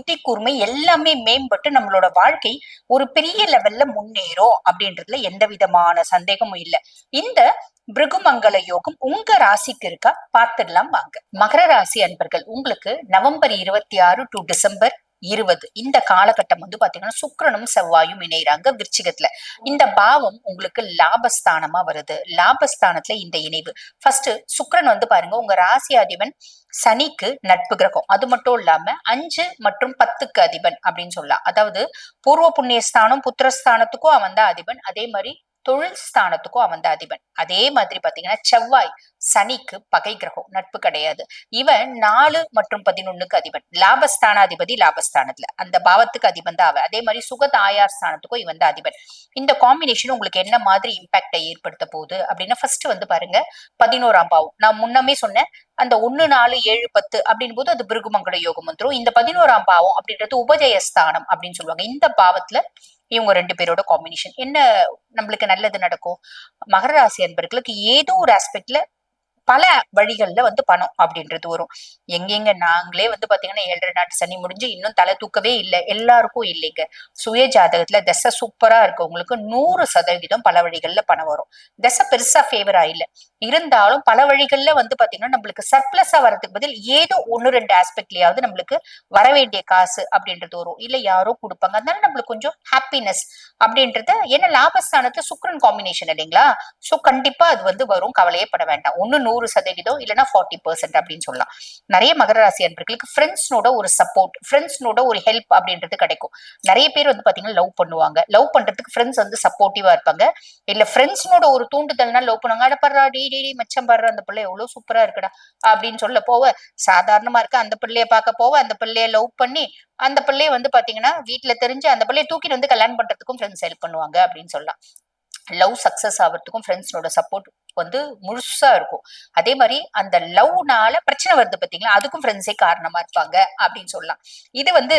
புத்தி கூர்மை எல்லாமே மேம்பட்டு நம்மளோட வாழ்க்கை ஒரு பெரிய லெவல்ல முன்னேறும் அப்படின்றதுல எந்த விதமான சந்தேகமும் இல்லை. இந்த பிருகுமங்கல யோகம் உங்க ராசிக்கு இருக்கா? பார்த்துடலாம் வாங்க. மகர ராசி அன்பர்கள் உங்களுக்கு நவம்பர் இருபத்தி ஆறு டு டிசம்பர் இருபது இந்த காலகட்டம் வந்து பாத்தீங்கன்னா சுக்கரனும் செவ்வாயும் இணைகிறாங்க விருச்சிகத்துல. இந்த பாவம் உங்களுக்கு லாபஸ்தானமா வருது. லாபஸ்தானத்துல இந்த இணைவு. ஃபர்ஸ்ட் சுக்கரன் வந்து பாருங்க உங்க ராசி அதிபன் சனிக்கு நட்பு கிரகம். அது மட்டும் இல்லாம அஞ்சு மற்றும் பத்துக்கு அதிபன் அப்படின்னு சொல்லலாம். அதாவது பூர்வ புண்ணியஸ்தானம் புத்திரஸ்தானத்துக்கும் அவன் தான் அதிபன். அதே மாதிரி தொழில் ஸ்தானத்துக்கும் அவன் தான் அதிபன். அதே மாதிரி பாத்தீங்கன்னா செவ்வாய் சனிக்கு பகை கிரகம் நட்பு கிடையாது. இவன் நாலு மற்றும் பதினொன்னுக்கு அதிபன். லாபஸ்தானாதிபதி லாபஸ்தானத்துல. அந்த பாவத்துக்கு அதிபன் தான் அவன். அதே மாதிரி சுகத் ஆயார் ஸ்தானத்துக்கும் இவன் தான் அதிபன். இந்த காம்பினேஷன் உங்களுக்கு என்ன மாதிரி இம்பாக்டை ஏற்படுத்த போகுது அப்படின்னா ஃபர்ஸ்ட் வந்து பாருங்க. பதினோராம் பாவம். நான் முன்னமே சொன்னேன் அந்த ஒன்னு நாலு ஏழு பத்து அப்படின் போது அது பிருகுமங்கல யோகம் வந்துடும் இந்த பதினோராம் பாவம் அப்படின்றது உபஜயஸ்தானம் அப்படின்னு சொல்லுவாங்க. இந்த பாவத்துல இவங்க ரெண்டு பேரோட காம்பினேஷன் என்ன நம்மளுக்கு நல்லது நடக்கும்? மகர ராசி அன்பர்களுக்கு ஏதோ ஒரு ஆஸ்பெக்ட்ல பல வழிகள்ல வந்து பணம் அப்படின்றது வரும். எங்கெங்க நாங்களே வந்து பாத்தீங்கன்னா ஏழரை நாட்டு சனி முடிஞ்சு இன்னும் தலை தூக்கவே இல்லை. எல்லாருக்கும் இல்லைங்க. சுய ஜாதகத்துல தசை சூப்பரா இருக்கவங்களுக்கு நூறு சதவீதம் பல வழிகள்ல பணம் வரும். தசை பெருசா ஃபேவரா இல்ல. இருந்தாலும் பல வழிகள்ல வந்து பாத்தீங்கன்னா நம்மளுக்கு சர்ப்ளஸா வரதுக்கு பதில் ஏதோ ஒன்னு ரெண்டு ஆஸ்பெக்ட்லயாவது நம்மளுக்கு வர வேண்டிய காசு அப்படின்றது வரும். இல்ல யாரோ கொடுப்பாங்க. அதனால நம்மளுக்கு கொஞ்சம் ஹாப்பினஸ் அப்படின்றத ஏன்னா லாபஸ்தானத்துல சுக்ரன் காம்பினேஷன் இல்லைங்களா? சோ கண்டிப்பா அது வந்து வரும். கவலையே பட வேண்டாம். ஒன்னு நூறு சதவீதம் இல்லைன்னா ஃபார்ட்டி பர்சன்ட் அப்படின்னு சொல்லலாம். நிறைய மகர ராசி அன்பர்களுக்கு ஃப்ரெண்ட்ஸ்னோட ஒரு சப்போர்ட் ஃப்ரெண்ட்ஸ்னோட ஒரு ஹெல்ப் அப்படின்றது கிடைக்கும். நிறைய பேர் வந்து பாத்தீங்கன்னா லவ் பண்ணுவாங்க. லவ் பண்றதுக்கு ஃப்ரெண்ட்ஸ் வந்து சப்போர்ட்டிவா இருப்பாங்க. இல்ல ஃப்ரெண்ட்ஸ்னோட ஒரு தூண்டுதல்னா லவ் பண்ணுவாங்க. அட படுறா மச்சம் படுற அந்த பிள்ளை எவ்வளவு சூப்பரா இருக்குடா அப்படின்னு சொல்ல போவ. சாதாரணமா இருக்க அந்த பிள்ளைய பார்க்க போவ. அந்த பிள்ளைய லவ் பண்ணி அந்த பிள்ளைய வந்து பாத்தீங்கன்னா வீட்டுல தெரிஞ்சு அந்த பிள்ளைய தூக்கிட்டு வந்து கல்யாணம் பண்றதுக்கும் ஃப்ரெண்ட்ஸ் ஹெல்ப் பண்ணுவாங்க அப்படின்னு சொல்லலாம். லவ் சக்சஸ் ஆகிறதுக்கும் ஃப்ரெண்ட்ஸோட சப்போர்ட் வந்து முழுசா இருக்கும். அதே மாதிரி அந்த லவ்னால பிரச்சனை வருது பாத்தீங்களா? அதுக்கும் ஃப்ரெண்ட்ஸே காரணமா இருப்பாங்க அப்படின்னு சொல்லலாம். இது வந்து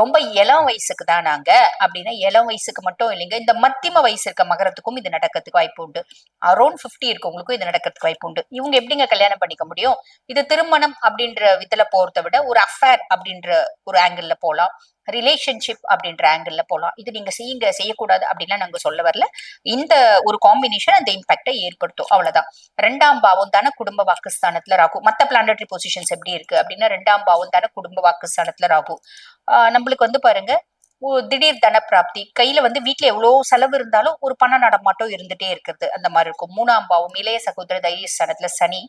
ரொம்ப இளம் வயசுக்கு தான் நாங்க அப்படின்னா இளம் வயசுக்கு மட்டும் இல்லைங்க. இந்த மத்தியம வயசு இருக்க மகரத்துக்கும் இது நடக்கிறதுக்கு வாய்ப்பு உண்டு. அரௌண்ட் பிப்டி இருக்கவங்களுக்கும் இது நடக்கிறதுக்கு வாய்ப்பு உண்டு. இவங்க எப்படிங்க கல்யாணம் பண்ணிக்க முடியும்? இது திருமணம் அப்படின்ற விதத்துல போறதை விட ஒரு அஃபேர் அப்படின்ற ஒரு ஆங்கிள் போலாம். ரிலேஷன்ஷிப் அப்படின்ற ஆங்கிள் போலாம். இது நீங்க செய்யுங்க செய்யக்கூடாது அப்படின்லாம் நாங்க சொல்ல வரல. இந்த ஒரு காம்பினேஷன் அந்த இம்பாக்டை ஏற்படுத்தும். அவ்வளவுதான். ரெண்டாம் பாவம் தானே குடும்ப வாக்குஸ்தானத்துல ராகு. மத்த பிளானட்டரி பொசிஷன்ஸ் எப்படி இருக்கு அப்படின்னா ரெண்டாம் பாவம் தானே குடும்ப வாக்குஸ்தானத்துல ராகு. நம்மளுக்கு வந்து பாருங்க திடீர் தன பிராப்தி கையில வந்து வீட்டுல எவ்வளவு செலவு இருந்தாலும் ஒரு பண நடமாட்டம் இருந்துட்டே இருக்கிறது. அந்த மாதிரி இருக்கும். மூணாம் பாவம் இளைய சகோதர தைரிய ஸ்தானத்துல சனி.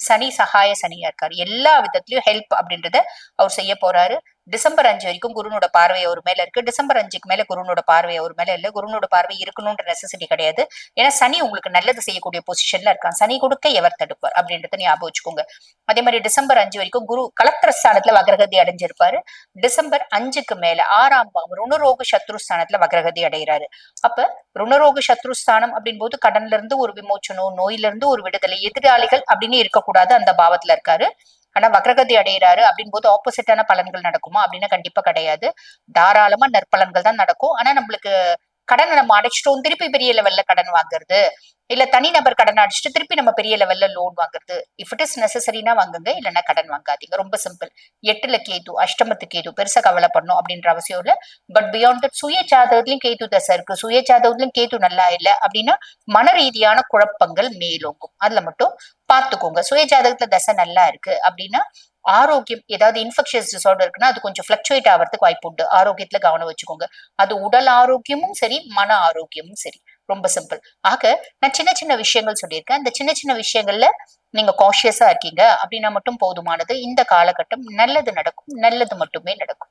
சனி சகாய சனியா இருக்காரு. எல்லா விதத்திலயும் ஹெல்ப் அப்படின்றத அவர் செய்ய போறாரு. டிசம்பர் அஞ்சு வரைக்கும் குருனோட பார்வை அவர் மேல இருக்கு. டிசம்பர் அஞ்சுக்கு மேல குருனோட பார்வை அவர் மேல இல்ல. குருனோட பார்வை இருக்கணும்ன்ற நெசசிட்டி கிடையாது. ஏன்னா சனி உங்களுக்கு நல்லது செய்யக்கூடிய பொசிஷன்ல இருக்கான். சனி கொடுக்க எவர் தடுப்பார் அப்படின்றத ஞாபகம் வச்சுக்கோங்க. அதே மாதிரி டிசம்பர் அஞ்சு வரைக்கும் குரு கலத்திர ஸ்தானத்துல வக்ரகதி அடைஞ்சிருப்பாரு. டிசம்பர் அஞ்சுக்கு மேல ஆறாம் பாவம் ருணரோக சத்ரு ஸ்தானத்துல வக்ரகதி அடைகிறாரு. அப்ப ருணரோக சத்ரு ஸ்தானம் அப்படின் போது கடன்ல இருந்து ஒரு விமோச்சனம் நோயில இருந்து ஒரு விடுதலை எதிராளிகள் அப்படின்னு இருக்கக்கூடாது அந்த பாவத்துல இருக்காரு. ஆனா வக்ரகதி அடைகிறாரு அப்படின் போது ஆப்போசிட்டான பலன்கள் நடக்குமா? அப்படின்னா கண்டிப்பா கிடையாது. தாராளமா நற்பலன்கள் தான் நடக்கும். ஆனா நம்மளுக்கு கடனை நம்ம அடைச்சிட்டோம் திருப்பி பெரிய லெவல்ல கடன் வாங்குறது. இல்ல தனிநபர் கடன் அடிச்சுட்டு திருப்பி நம்ம பெரிய லெவல்ல லோன் வாங்குறது. இஃப் இட் இஸ் நெசசரினா வாங்குங்க இல்லைன்னா கடன் வாங்காதீங்க. ரொம்ப சிம்பிள் எட்டுல கேது அஷ்டமத்து கேது பெருசா கவலை பண்ணும் அப்படின்ற அவசியம் இல்ல. பட் பியாண்ட் தட் சுய ஜாதகத்திலயும் கேது தசை இருக்கு. சுய ஜாதகத்திலயும் கேது நல்லா இல்ல அப்படின்னா மன ரீதியான குழப்பங்கள் மேலோங்கும். அதுல மட்டும் பார்த்துக்கோங்க. சுய ஜாதகத்துல தசை நல்லா இருக்கு அப்படின்னா ஆரோக்கியம் ஏதாவது இன்ஃபெக்ஷன்ஸ் டிசார்டர் இருக்குன்னா அது கொஞ்சம் ஃபிளக்சுவேட் ஆகிறதுக்கு வாய்ப்பு உண்டு. ஆரோக்கியத்துல கவனம் வச்சுக்கோங்க. அது உடல் ஆரோக்கியமும் சரி மன ஆரோக்கியமும் சரி. ரொம்ப சிம்பிள் ஆக நான் சின்ன சின்ன விஷயங்கள் சொல்லியிருக்கேன். அந்த சின்ன சின்ன விஷயங்கள்ல நீங்க காஷியஸா இருக்கீங்க. அப்படின்னா மட்டும் போதுமானது. இந்த காலகட்டம் நல்லது நடக்கும். நல்லது மட்டுமே நடக்கும்.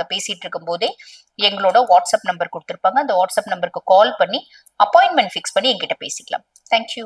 நாங்க பேசிட்டு இருக்கும் போதே எங்களோட வாட்ஸ்அப் நம்பர் கொடுத்துருப்பாங்க. அந்த வாட்ஸ்அப் நம்பருக்கு கால் பண்ணி அப்பாயின்மெண்ட் ஃபிக்ஸ் பண்ணி எங்கிட்ட பேசிக்கலாம். தேங்க்யூ